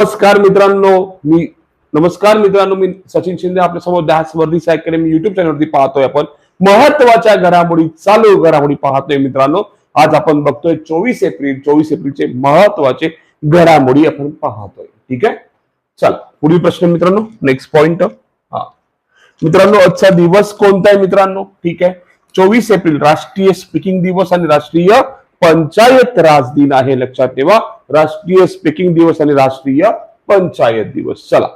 नमस्कार मित्रांनो मी नमस्कार मित्रांनो मी सचिन शिंदे आपल्यासमोर दॅस वर्धी अकॅडमी युट्यूब चॅनलवरती पाहतोय आपण. महत्त्वाच्या घडामोडी चालू घडामोडी पाहतोय मित्रांनो. आज आपण बघतोय चोवीस एप्रिल चोवीस एप्रिलचे महत्त्वाचे घडामोडी आपण पाहतोय. ठीक आहे? चल पुढील प्रश्न मित्रांनो नेक्स्ट पॉइंट हा. मित्रांनो आजचा दिवस कोणता आहे मित्रांनो? ठीक आहे. चोवीस एप्रिल राष्ट्रीय स्पीकिंग दिवस आणि राष्ट्रीय पंचायत राज दिन आहे. लक्षात ठेवा. राष्ट्रीय स्पीकिंग दिवस आणि राष्ट्रीय पंचायत दिवस. चला.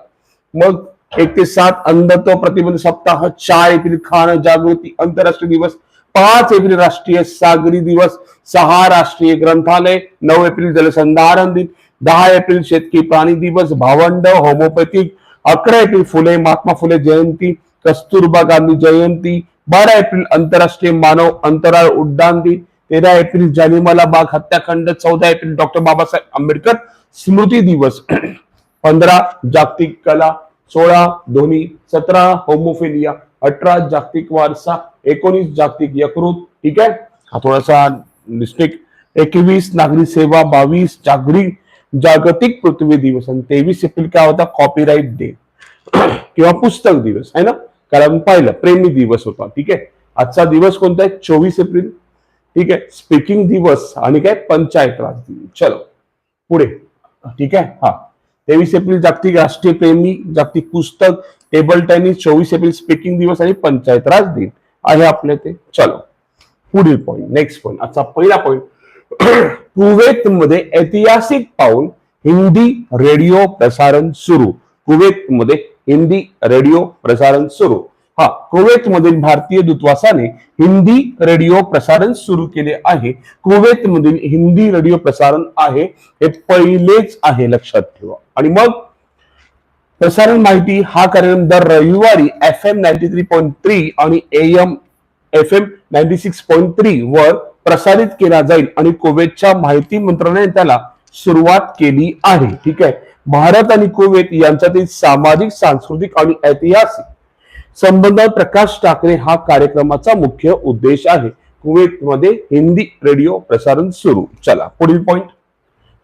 मग एक ते सात अंधत्व प्रतिबंध सप्ताह चार एप्रिल खान जागृती आंतरराष्ट्रीय दिवस पाच एप्रिल राष्ट्रीय सागरी दिवस सहा राष्ट्रीय ग्रंथालय नऊ एप्रिल जलसंधारण दिन दहा एप्रिल शेतकी प्राणी दिवस भावंड होमोपॅथिक अकरा एप्रिल फुले महात्मा फुले जयंती कस्तुरबा गांधी जयंती बारा एप्रिल आंतरराष्ट्रीय मानव अंतराळ उड्डाण दिन तेरा एप्रिल जालिमाला बाग हत्याकांड चौदा एप्रिल डॉक्टर बाबासाहेब आंबेडकर स्मृती दिवस. पंधरा जागतिक कला सोळा ध्वनी सतरा होमोफेलिया अठरा जागतिक वारसा एकोणीस जागतिक यकृत. ठीक आहे? हा थोडासा मिस्टेक एकवीस नागरी सेवा बावीस जागरी जागतिक पृथ्वी दिवस आणि तेवीस एप्रिल काय होता? कॉपीराईट डे किंवा पुस्तक दिवस आहे ना? कारण पाहिलं प्रेमी दिवस होता. ठीक आहे? आजचा दिवस कोणता आहे? चोवीस एप्रिल. ठीक आहे? स्पीकिंग दिवस आणि काय? पंचायत राज दिन चलो. पुढे. ठीक आहे? हा. तेवीस एप्रिल जागतिक राष्ट्रीय प्रेमी जागतिक पुस्तक टेबल टेनिस चोवीस एप्रिल स्पीकिंग दिवस आणि पंचायत राज दिन. आहे आपले ते. चलो. पुढील पॉईंट नेक्स्ट पॉईंट आजचा पहिला पॉईंट कुवेत मध्ये ऐतिहासिक पाऊल हिंदी रेडिओ प्रसारण सुरू. कुवेत मध्ये हिंदी रेडिओ प्रसारण सुरू. हा कुवेत मधील भारतीय दूतावासाने हिंदी रेडिओ प्रसारण सुरू केले आहे. कुवेत मधील हिंदी रेडिओ प्रसारण आहे हे पहिलेच आहे लक्षात ठेवा. आणि मग प्रसारण माहिती हा कार्यक्रम दर रविवारी F M ninety three point three आणि M F M ninety six point three वर प्रसारित केला जाईल आणि कुवेतच्या माहिती मंत्रालयाने त्याला सुरुवात केली आहे. ठीक आहे? भारत आणि कुवेत यांच्यातील सामाजिक सांस्कृतिक आणि ऐतिहासिक संबंधात प्रकाश टाकणे हा कार्यक्रमाचा मुख्य उद्देश आहे. कुवेतमध्ये हिंदी रेडिओ प्रसारण सुरू. चला पुढील पॉइंट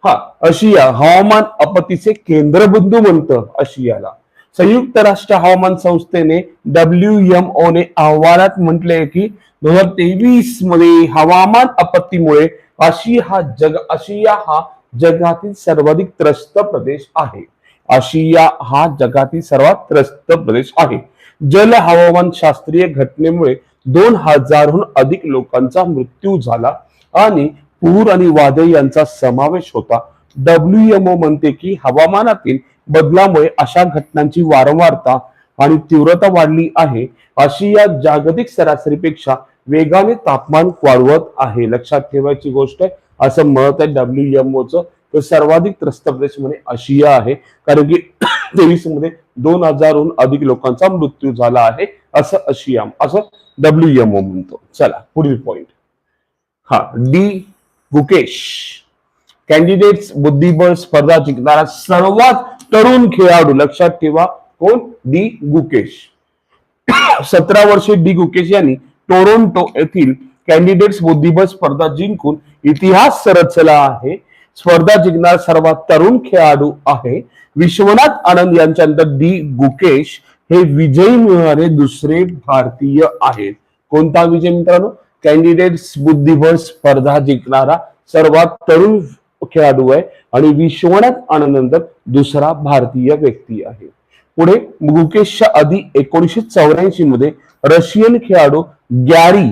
हा आशिया हवामान आपत्तीचे केंद्रबिंदू म्हणतं आशियाला. संयुक्त राष्ट्र हवामान संस्थेने डब्ल्यू एम ओ ने अहवालात म्हटले की दोन हजार तेवीसमध्ये हवामान आपत्तीमुळे आशिया हा जग आशिया हा जगातील सर्वाधिक त्रस्त प्रदेश आहे. आशिया हा जगातील सर्वात त्रस्त प्रदेश आहे. जल हवामान शास्त्रीय घटनेमुळे दोन हजारहून अधिक लोकांचा मृत्यू झाला आणि पूर आणि वादळ यांचा समावेश होता. डब्ल्यूएमओ म्हणते की हवामानातील बदलामुळे अशा घटनांची वारंवारता आणि तीव्रता वाढली आहे अशी या जागतिक सरासरीपेक्षा वेगाने तापमान वाढवत आहे. लक्षात ठेवायची गोष्ट आहे असं मत आहे डब्ल्यूएमओचं तर सर्वाधिक त्रस्त प्रदेश म्हणजे आशिया आहे. कारण की तेवीसमध्ये दोन हजारहून अधिक लोकांचा मृत्यू झाला आहे असं आशिया असं डब्ल्यूएमओ म्हणतो. चला पुढील पॉइंट हा डी. गुकेश. कॅन्डिडेट्स बुद्धिबळ स्पर्धा जिंकणारा सर्वात तरुण खेळाडू लक्षात ठेवा कोण? डी. गुकेश. सतरा वर्षे डी. गुकेश यांनी टोरोंटो येथील कॅन्डिडेट्स बुद्धिबळ स्पर्धा जिंकून इतिहास सरचला आहे. स्पर्धा जिंकणारा सर्वात तरुण खेळाडू आहे विश्वनाथ आनंद यांच्यानंतर डी गुकेश. हे विजयी मिळणारे दुसरे भारतीय आहेत. कोणता विजय मित्रांनो? कॅन्डिडेट बुद्धिबळ स्पर्धा जिंकणारा सर्वात तरुण खेळाडू आहे आणि विश्वनाथ आनंद नंतर दुसरा भारतीय व्यक्ती आहे. पुढे गुकेशच्या आधी एकोणीसशे चौऱ्याऐंशी मध्ये रशियन खेळाडू गॅरी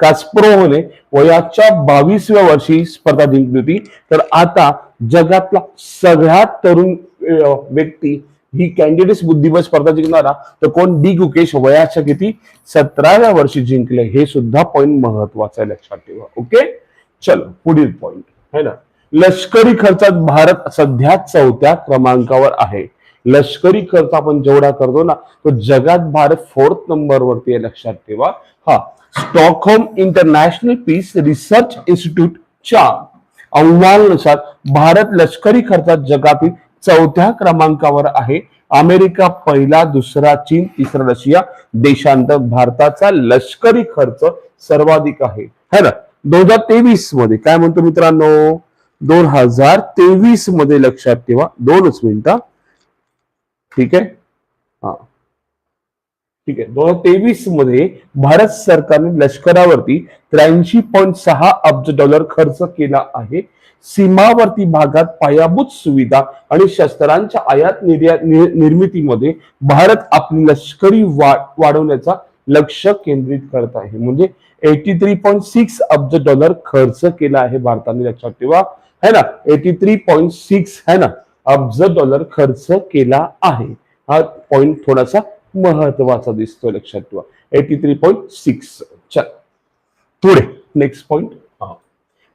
कास्प्रोव्हने वयाच्या बावीसव्या वर्षी स्पर्धा जिंकली होती. तर आता जगातला सगळ्यात तरुण व्यक्ती ही कॅन्डिडेट्स बुद्धिबळ स्पर्धा जिंकणारा तर कोण? डी. गुकेश वयाच्या किती? सतराव्या वर्षी जिंकले. हे सुद्धा पॉइंट महत्त्वाचा आहे लक्षात ठेवा. ओके चलो पुढील पॉइंट है ना? लष्करी खर्चात भारत सध्या चौथ्या क्रमांकावर आहे. लष्करी खर्च आपण जेवढा करतो ना तो जगात भारत फोर्थ नंबरवरती आहे लक्षात ठेवा. हा स्टॉकहोम इंटरनॅशनल पीस रिसर्च इन्स्टिट्यूटच्या अहवालानुसार भारत लष्करी खर्चात जगातील चौथ्या क्रमांकावर आहे. अमेरिका पहिला दुसरा चीन तिसरा रशिया देशांत भारताचा लष्करी खर्च सर्वाधिक आहे. है ना? दोन हजार तेवीसमध्ये काय म्हणतो मित्रांनो? दोन हजार तेवीसमध्ये लक्षात ठेवा. दोनच मिनिटं. ठीक आहे? हा. ठीक आहे. दोन हजार तेवीसमध्ये भारत सरकारने लष्करावरती त्र्याऐंशी पॉईंट सहा अब्ज डॉलर खर्च केला आहे. सीमावर्ती भागात पायाभूत सुविधा आणि शस्त्रांच्या आयात निर्यात निर्मितीमध्ये भारत आपली लष्करी वा- वाढवण्याचा लक्ष केंद्रित करत आहे. म्हणजे एटी थ्री पॉईंट सिक्स अब्ज डॉलर खर्च केला आहे भारताने लक्षात ठेवा. है ना? एटी थ्री पॉईंट सिक्स है ना? अब्ज डॉलर खर्च केला आहे. हा पॉइंट थोडासा महत्त्वाचा दिसतो लक्षात ठेवा. एटी थ्री पॉईंट सिक्स चल. पुढे. नेक्स्ट पॉइंट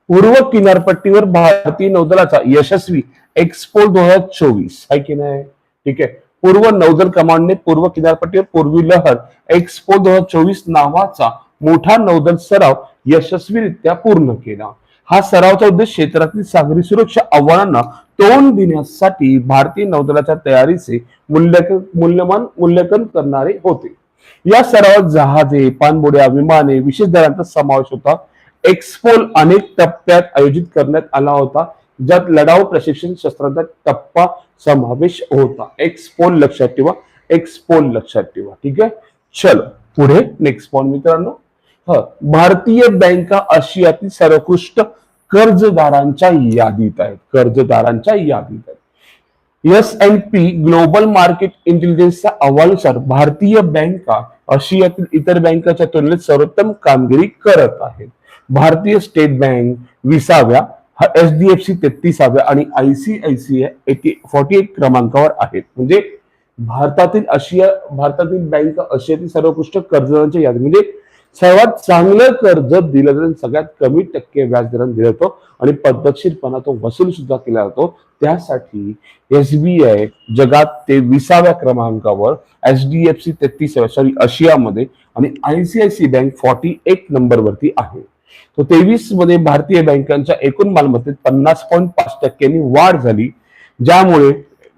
पूर्व किनारपट्टीवर भारतीय नौदलाचा यशस्वी एक्सपो दोन हजार चोवीस. आहे की नाही? ठीक आहे. पूर्व नौदल कमांडने पूर्व किनारपट्टीवर पूर्वी लहर एक्सपो दोन हजार चोवीस नावाचा मोठा नौदल सराव यशस्वीरित्या पूर्ण केला. हा सरावचा उद्देश क्षेत्रातील सागरी सुरक्षा आव्हानांना तोंड देण्यासाठी भारतीय नौदलाच्या तयारीचे मूल्यांकन मूल्यमान मूल्यांकन करणारे होते. या सरावात जहाजे पाणबुड्या विमाने विशेष दलांचा समावेश होता. एक्सपोल अनेक टप्प्यात आयोजित करण्यात आला होता ज्यात लढाऊ प्रशिक्षण शस्त्रांचा टप्पा समावेश होता. एक्सपोल लक्षात ठेवा एक्सपोल लक्षात ठेवा. ठीक आहे? चलो पुढे नेक्स्ट पॉइंट मित्रांनो. भारतीय बँका आशियातील सर्वोत्कृष्ट कर्जदारांच्या यादीत आहेत. कर्जदारांच्या यादीत आहेत. S N P global market इंटेलिजन्सच्या अहवालानुसार भारतीय बँका आशियातील इतर बँकाच्या तुलनेत सर्वोत्तम कामगिरी करत आहेत. भारतीय स्टेट बँक विसाव्या हा एच डी एफ सी तेहतीसाव्या आणि आयसीआयसीआय एटी फॉर्टी एट क्रमांकावर आहेत. म्हणजे भारतातील आशिया भारतातील बँक आशियातील सर्वोत्कृष्ट कर्जदारांच्या यादी म्हणजे सर्वात चांगलं कर्ज दिलं जातं सगळ्यात कमी टक्के व्याज दराने दिला जातो. आणि पद्धतशीरपणा तो वसूल सुद्धा केला जातो. त्यासाठी एसबीआय जगात ते विसाव्या क्रमांकावर एच डी एफ सी तेहतीसाव्या सॉरी आशियामध्ये आणि आयसीआयसी बँक फॉर्टी एट नंबरवरती आहे. तो तेवीसमध्ये भारतीय बँकांच्या एकूण मालमत्तेत पन्नास पॉईंट पाच टक्क्यांनी वाढ झाली ज्यामुळे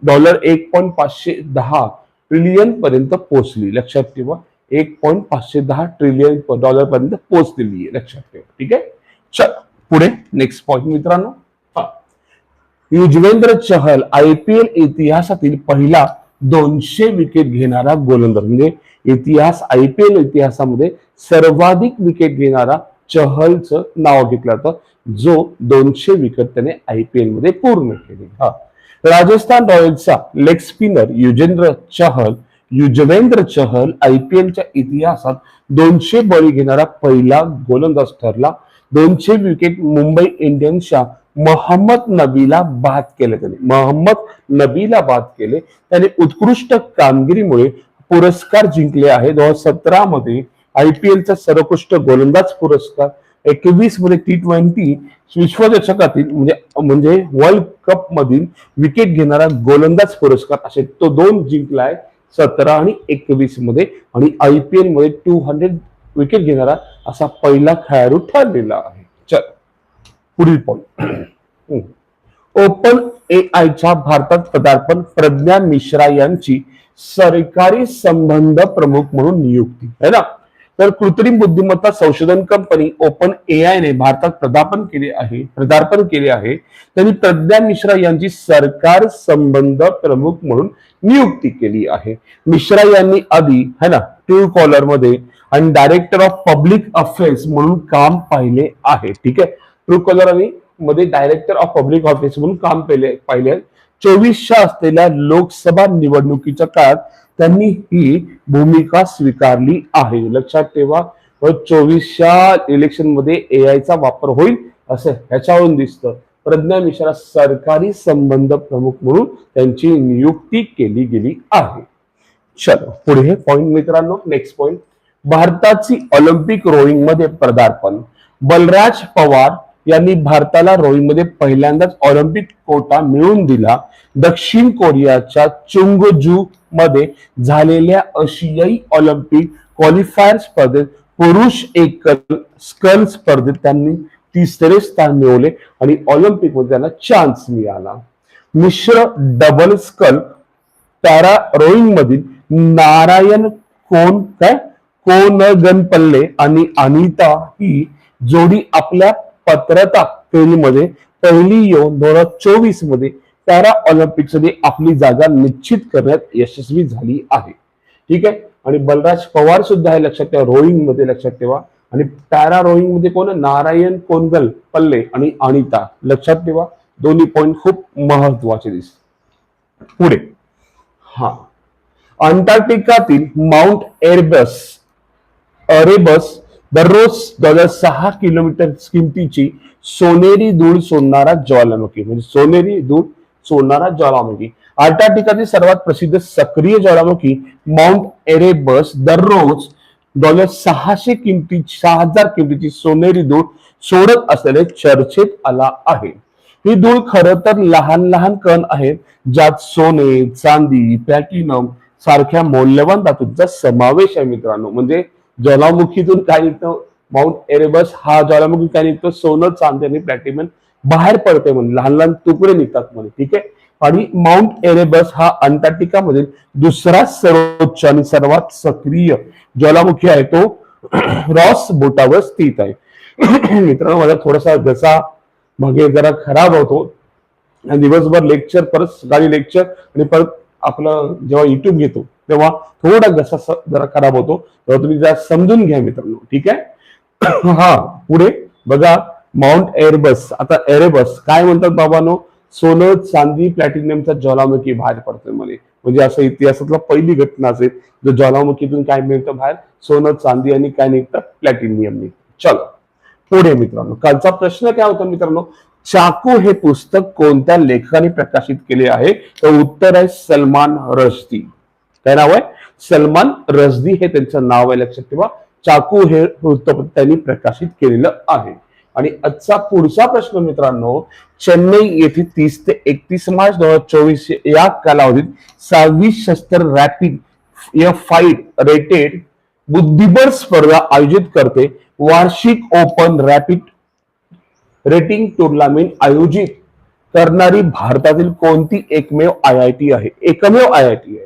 डॉलर एक पॉईंट पाचशे दहा ट्रिलियन पर्यंत पोहोचली. लक्षात ठेवा. एक पॉईंट पाचशे दहा ट्रिलियन डॉलर पर्यंत पोहोचलेली आहे लक्षात ठेवा ठीक आहे? चल पुढे नेक्स्ट पॉईंट मित्रांनो. Yuzvendra Chahal I P L इतिहासातील पहिला दोनशे विकेट घेणारा गोलंदाज म्हणजे इतिहास आय पी एल इतिहासामध्ये सर्वाधिक विकेट घेणारा चहलचं नाव घेतलं जातं जो दोनशे विकेट त्याने आय पी एलमध्ये पूर्ण केले हा. राजस्थान रॉयल्सचा leg spinner Yuzvendra Chahal Yuzvendra Chahal I P एलच्या इतिहासात दोनशे बळी घेणारा पहिला गोलंदाज ठरला दोनशे विकेट मुंबई इंडियन्सच्या मोहम्मद नबीला बाद केले त्याने. मोहम्मद नबीला बाद केले. त्याने उत्कृष्ट कामगिरीमुळे पुरस्कार जिंकले आहे. दोन हजार सतरा मध्ये आय पी एलचा सर्वोत्कृष्ट गोलंदाज पुरस्कार एकवीसमध्ये टी ट्वेंटी विश्वचषकातील म्हणजे म्हणजे वर्ल्ड कप मधील विकेट घेणारा गोलंदाज पुरस्कार असे तो दोन जिंकलाय. सतरा आणि एकवीसमध्ये आणि आय पी एलमध्ये टू हंड्रेड विकेट घेणारा असा पहिला खेळाडू ठरलेला आहे. चल पुढील पॉईंट ओपन ए आयच्या भारतात पदार्पण प्रज्ञा मिश्रा यांची सरकारी संबंध प्रमुख म्हणून नियुक्ती है ना? तर कृत्रिम बुद्धिमत्ता संशोधन कंपनी ओपन ए आय ने भारतात पदार्पण केले आहे प्रदार्पण केले आहे. त्यांनी प्रज्ञा मिश्रा यांची सरकार संबंध प्रमुख म्हणून नियुक्ती केली आहे. मिश्रा यांनी आधी है ना ट्रू कॉलरमध्ये आणि डायरेक्टर ऑफ पब्लिक अफेअर्स म्हणून काम पाहिले आहे. ठीक आहे? ट्रू कॉलर आणि मध्ये डायरेक्टर ऑफ पब्लिक अफेअर्स म्हणून काम पाहिले पाहिले चोवीसच्या असलेल्या लोकसभा निवडणुकीच्या काळात त्यांनी ही भूमिका स्वीकारली आहे. लक्षात ठेवा व चोवीसच्या इलेक्शनमध्ये एआयचा वापर होईल असं ह्याच्यावरून दिसतं. प्रज्ञा मिश्रा सरकारी संबंध प्रमुख म्हणून त्यांची नियुक्ती केली गेली आहे. चलो पुढे पॉइंट मित्रांनो नेक्स्ट पॉइंट भारताची ऑलिम्पिक रोईंगमध्ये पदार्पण. बलराज पवार यांनी भारताला रोईंगमध्ये पहिल्यांदाच ऑलिम्पिक कोटा मिळवून दिला. दक्षिण कोरियाच्या चुंगजू मध्ये झालेल्या आशियाई ऑलिम्पिक क्वालिफायर स्पर्धेत पुरुष एकल स्कल स्पर्धेत त्यांनी तिसरे स्थान मिळवले आणि ऑलिम्पिकमध्ये त्यांना चान्स मिळाला. मिश्र डबल स्कल पॅरा रोईंग मधील नारायण कोण काय? कोनगनपल्ले आणि अनिता ही जोडी आपल्या पत्रता फेरीमध्ये पहिली येऊन दोन हजार चोवीसमध्ये पॅरा ऑलिम्पिक्समध्ये आपली जागा निश्चित करण्यात यशस्वी झाली आहे. ठीक आहे? आणि बलराज पवार सुद्धा आहे लक्षात ठेवा रोईंगमध्ये लक्षात ठेवा. आणि पॅरा रोईंगमध्ये कोण नारायण कोनगल पल्ले आणि अनिता. लक्षात ठेवा दोन्ही पॉइंट खूप महत्त्वाचे दिस पुढे. हा. अंटार्क्टिकातील माउंट एरबस अरेबस दररोज दर सहा किलोमीटर किमतीची सोनेरी धूळ सोडणारा ज्वालामुखी म्हणजे सोनेरी धूळ सोडणारा ज्वालामुखी. अंटार्क्टिकातील सर्वात प्रसिद्ध सक्रिय ज्वालामुखी माउंट एरेबस दररोज डॉलर सहाशे किमती सहा हजार किमतीची सोनेरी धूळ सोडत असलेले चर्चेत आला आहे. ही धूळ खरं तर लहान लहान कण आहेत ज्यात सोने चांदी प्लॅटिनम सारख्या मौल्यवान धातूंचा समावेश आहे मित्रांनो. म्हणजे ज्वालामुखीतून काय निघतं? माउंट एरेबस हा ज्वालामुखी काय निघतो? सोनं चांदी आणि प्लॅटिनम बाहेर पडते म्हणे लहान लहान तुकडे निघतात म्हणे ठीक आहे? आणि माउंट एरेबस हा अंटार्क्टिका मधील दुसरा सर्वोच्च आणि सर्वात सक्रिय ज्वालामुखी आहे. तो रॉस बोटावर स्थित आहे. मित्रांनो माझा थोडासा घसा मागे जरा खराब होतो. आणि दिवसभर लेक्चर परत सकाळी लेक्चर आणि परत आपलं जेव्हा युट्यूब घेतो तेव्हा थोडा घसा जरा खराब होतो. तेव्हा तुम्ही जरा समजून घ्या मित्रांनो ठीक आहे? हा पुढे बघा माउंट एअरबस आता एरेबस काय म्हणतात बाबांनो? सोनं चांदी प्लॅटिनियमचा ज्वालामुखी बाहेर पडतोय म्हणे. म्हणजे असं इतिहासातला पहिली घटना असेल जो ज्वालामुखीतून काय मिळतं बाहेर? सोनं चांदी आणि काय निघतं? प्लॅटिनियम निघतं. चलो पुढे मित्रांनो. कालचा प्रश्न काय होता मित्रांनो? चाकू हे पुस्तक कोणत्या लेखकाने प्रकाशित केले आहे? तर उत्तर आहे सलमान रश्दी. काय नाव आहे? सलमान रजदी हे त्यांचं नाव आहे लक्षात ठेवा. चाकू हे वृत्तपत्र त्यांनी प्रकाशित केलेलं आहे. आणि आजचा पुढचा प्रश्न मित्रांनो चेन्नई येथे तीस ते एकतीस मार्च दोन हजार चोवीस या कालावधीत सहावी शस्त्र रॅपिड या फाईट रेटेड बुद्धिबळ स्पर्धा आयोजित करते. वार्षिक ओपन रॅपिड रेटिंग टुर्नामेंट आयोजित करणारी भारतातील कोणती एकमेव आय आय टी आहे? एकमेव आय आय टी आहे.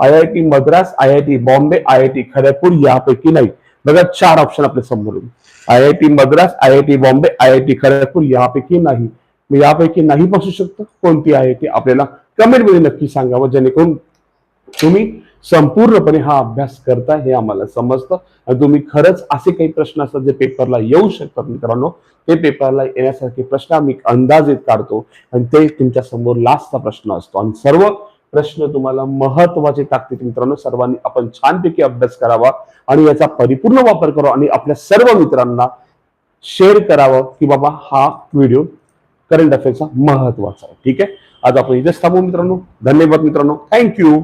I I T Madras I I T Bombay I I T Kharagpur यापैकी नाही. बघा चार ऑप्शन आपल्यासमोर I I T Madras I I T Bombay I I T Kharagpur यापैकी नाही. मग यापैकी नाही बसू शकतं कोणती आय आय टी आपल्याला? कमेंटमध्ये नक्की सांगावं जेणेकरून तुम्ही संपूर्णपणे हा अभ्यास करता हे आम्हाला समजतं. आणि तुम्ही खरंच असे काही प्रश्न असतात जे पेपरला येऊ शकतात मित्रांनो. ते पेपरला येण्यासारखे प्रश्न आम्ही अंदाजित काढतो. आणि ते तुमच्यासमोर लास्टचा प्रश्न असतो. आणि सर्व प्रश्न तुम्हाला महत्त्वाचे टाकतील मित्रांनो. सर्वांनी आपण छानपैकी अभ्यास करावा आणि याचा परिपूर्ण वापर करावा आणि आपल्या सर्व मित्रांना शेअर करावं की बाबा हा व्हिडिओ करंट अफेअरचा महत्त्वाचा आहे. ठीक आहे? आज आपण इथेच थांबू मित्रांनो. धन्यवाद मित्रांनो. थँक्यू